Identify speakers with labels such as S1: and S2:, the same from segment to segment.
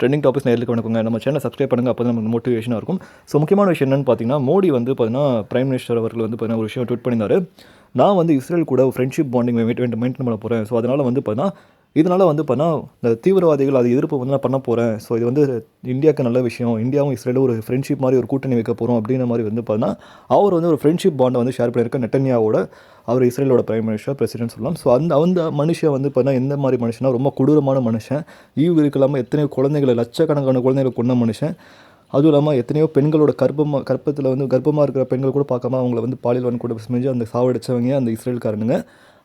S1: Trending topics நேரில் வணக்கங்க. நம்ம சேனல் சப்ஸ்கிரைப் பண்ணுங்கள் அப்போ தான் நமக்கு மோட்டிவேஷனாக இருக்கும். ஸோ முக்கியமான விஷயம் என்னென்னு பார்த்தீங்கன்னா மோடி வந்து பார்த்தீங்கன்னா பிரைம் மினிஸ்டர் அவர்கள் வந்து பார்த்தீங்கன்னா ஒரு விஷயம் ட்வீட் பண்ணியிருந்தாரு. நான் வந்து இஸ்ரேல் கூட ஃப்ரெண்ட்ஷிப் பாண்டிங் மெயின்டைன் பண்ண போகிறேன் ஸோ அதனால் வந்து பார்த்தீங்கன்னா இதனால் வந்து பார்த்தீங்கன்னா இந்த தீவிரவாதிகள் அது எதிர்ப்பு வந்து நான் பண்ண போகிறேன் ஸோ இது வந்து இந்தியாவுக்கு நல்ல விஷயம் இந்தியாவும் இஸ்ரேலும் ஒரு ஃப்ரெண்ட்ஷிப் மாதிரி ஒரு கூட்டணி வைக்க போகிறோம் அப்படிங்கிற மாதிரி வந்து பார்த்தீங்கன்னா அவர் வந்து ஒரு ஃப்ரெண்ட்ஷிப் பாண்டை வந்து ஷேர் பண்ணியிருக்க நெட்டன்யாவோட அவர் இஸ்ரேலோட பிரைம் மினிஸ்டர் பிரசிடென்ட் சொல்லலாம். ஸோ அந்த அந்த மனுஷன் வந்து பார்த்தீங்கன்னா எந்த மாதிரி மனுஷனா ரொம்ப கொடூரமான மனுஷன். ஈவு இருக்கலாம் எத்தனையோ குழந்தைகளை லட்சக்கணக்கான குழந்தைகளை கொண்ட மனுஷன். அதுவும் இல்லாமல் எத்தனையோ பெண்களோட கர்ப்பமாக கர்ப்பத்தில் வந்து கர்ப்பமாக இருக்கிற பெண்கள் கூட பார்க்காம அவங்கள வந்து பாலியல் வன்கொடுமை செஞ்சு அந்த சாவடிச்சவங்க அந்த இஸ்ரேல்காரனுங்க.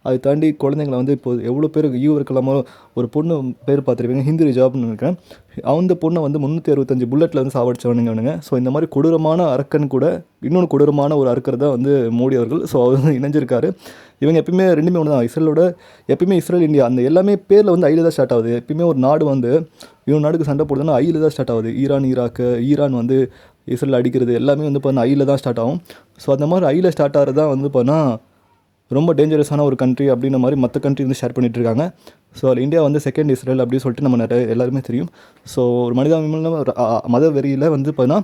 S1: அதை தாண்டி குழந்தைங்களை வந்து இப்போ எவ்வளோ பேர் ஈவு இருக்கலாமோ ஒரு பொண்ணு பேர் பார்த்துருப்பீங்க ஹிந்தி ஜாப்னு நினைக்கிறேன். அந்த பொண்ணை வந்து முந்நூற்றி அறுபத்தஞ்சு புல்லட்டில் வந்து சாவடிச்சவனுங்க அவனுங்க. ஸோ இந்த மாதிரி கொடூரமான அரக்கன் கூட இன்னொன்று கொடூரமான ஒரு அரக்கர் தான் வந்து மோடி அவர்கள். ஸோ அவர் வந்து இணைஞ்சிருக்காரு. இவங்க எப்பயுமே ரெண்டுமே ஒன்று தான் இஸ்ரேலோட எப்பயுமே இஸ்ரேல் இந்தியா அந்த எல்லாமே பேரில் வந்து ஐயில் தான் ஸ்டார்ட் ஆகுது. எப்பயுமே ஒரு நாடு வந்து இவங்க நாடுக்கு சண்டை போடுறதுன்னா ஐயில் தான் ஸ்டார்ட் ஆகுது. ஈரான் ஈராக்கு ஈரான் வந்து இஸ்ரேல் அடிக்கிறது எல்லாமே வந்து பார்த்தீங்கன்னா ஐயில் தான் ஸ்டார்ட் ஆகும். ஸோ அந்த மாதிரி ஐயில் ஸ்டார்ட் ஆகிறது தான் வந்து பார்த்தீங்கன்னா ரொம்ப டேஞ்சரஸான ஒரு கண்ட்ரி அப்படின்ற மாதிரி மற்ற கண்ட்ரி வந்து ஷேர் பண்ணிகிட்டு இருக்காங்க ஸோ அதில் இந்தியா வந்து செகண்ட் இஸ்ரேல் அப்படின்னு சொல்லிட்டு நம்ம நிறைய எல்லாருமே தெரியும். ஸோ ஒரு மனிதாபிமான ஒரு மத வெறியில் வந்து பார்த்தீங்கன்னா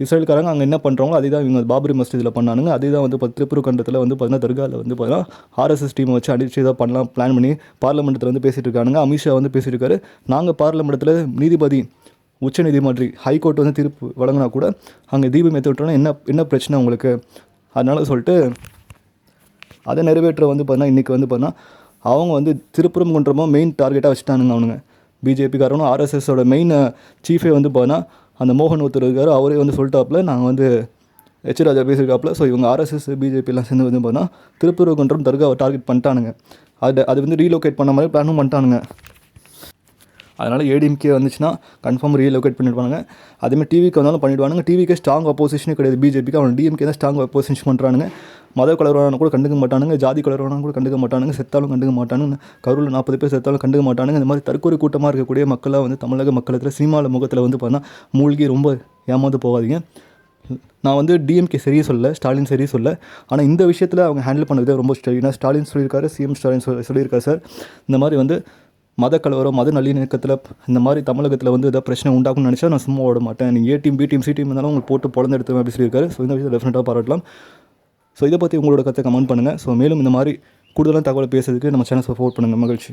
S1: இஸ்ரேல்காரங்க அங்கே என்ன பண்ணுறாங்களோ அதே தான் இவங்க பாபரி மஸ்ஜிதில் பண்ணானுங்க. அதே தான் வந்து இப்போ திருப்பூர் கண்டத்தில் வந்து பார்த்தீங்கன்னா தர்காவில் வந்து பார்த்தீங்கன்னா ஆர்எஸ்எஸ் டீமை வச்சு அடிச்சு இதாக பண்ணலாம் பிளான் பண்ணி பார்லிமெண்ட்டில் வந்து பேசிகிட்டு இருக்கானுங்க. அமித்ஷா வந்து பேசிட்டு இருக்காரு நாங்கள் பார்லிமெண்ட்டில் நீதிபதி உச்ச நீதிமன்ற ஹைகோர்ட் வந்து தீர்ப்பு வழங்கினா கூட அங்கே தீபம் ஏற்றி விட்டோன்னா என்ன என்ன பிரச்சனை உங்களுக்கு? அதனால சொல்லிட்டு அதை நிறைவேற்ற வந்து பார்த்தீங்கன்னா இன்றைக்கி வந்து பார்த்தீங்கன்னா அவங்க வந்து திருப்புறம் குன்றமாக மெயின் டார்கெட்டாக வச்சுட்டானுங்க அவனுங்க. பிஜேபிக்காரனும் ஆர்எஸ்எஸோட மெயின் சீஃபே வந்து பார்த்தீங்கன்னா அந்த மோகன் ஒருத்தர் இருக்கார். அவரே வந்து சொல்லிட்டாப்புல நாங்கள் வந்து எச் ராஜா பேசியிருக்காப்புல. ஸோ இவங்க ஆர்எஸ்எஸ் பிஜேபிலாம் சேர்ந்து வந்து பார்த்தீங்கன்னா திருப்பூர் குன்றம் தர்காவை டார்கெட் பண்ணிட்டானுங்க. அது அது வந்து ரீலோகேட் பண்ண மாதிரி பிளானும் பண்ணிட்டானுங்க. அதனால் ஏடிஎம்கே வந்துச்சுன்னா கன்ஃபார்ம் ரீலோகேட் பண்ணிடுவாங்க அதேமாதிரி டிவிக்கு வந்தாலும் பண்ணிடுவானுங்க. டிவிக்கே ஸ்ட்ராங் அப்போசிஷனே கிடையாது. பிஜேபிக்கு அவன் டிஎம்கே தான் ஸ்ட்ராங் அப்போசிஷன் பண்ணுறானுங்க மத கலவரான கூட கண்டுக்க மாட்டானுங்க ஜாதி கலவரான கூட கண்டுக்க மாட்டானுங்க செத்தாலும் கண்டுக்க மாட்டானுங்க கரூரில் நாற்பது பேர் செத்தாலும் கண்டுக்க மாட்டானுங்க. இந்த மாதிரி தற்கொலை கூட்டமாக இருக்கக்கூடிய மக்களாக வந்து தமிழக மக்களத்தில் சினிமாவில் முகத்தில் வந்து பார்த்தா மூழ்கி ரொம்ப ஏமாந்து போகாதீங்க. நான் வந்து டிஎம்கே சரியே சொல்ல ஸ்டாலின் சரியே சொல்ல ஆனால் இந்த விஷயத்தில் அவங்க ஹேண்டில் பண்ணதே ரொம்ப ஸ்டடி ஏன்னா ஸ்டாலின் சொல்லியிருக்காரு சிஎம் ஸ்டாலின் சொல்லி சொல்லியிருக்காரு சார். இந்த மாதிரி வந்து மத கலவரம் மத நல்லிணக்கத்தில் இந்த மாதிரி தமிழகத்தில் வந்து ஏதாவது பிரச்சனை உண்டாகும்னு நினச்சா நான் சும்மா ஓட மாட்டேன். நீங்கள் A team B team C team இருந்தாலும் உங்களுக்கு போட்டு பொழந்து எடுத்துவேன் அப்படி சொல்லியிருக்காரு. ஸோ இந்த விஷயத்தை டெஃபினட்டாக பாராட்டலாம். ஸோ இதை பற்றி உங்களோட கருத்தை கமெண்ட் பண்ணுங்கள் ஸோ மேலும் இந்த மாதிரி கூடுதலான தகவலை பேசுறதுக்கு நம்ம சேனல் சப்போர்ட் பண்ணுங்கள் மகிழ்ச்சி.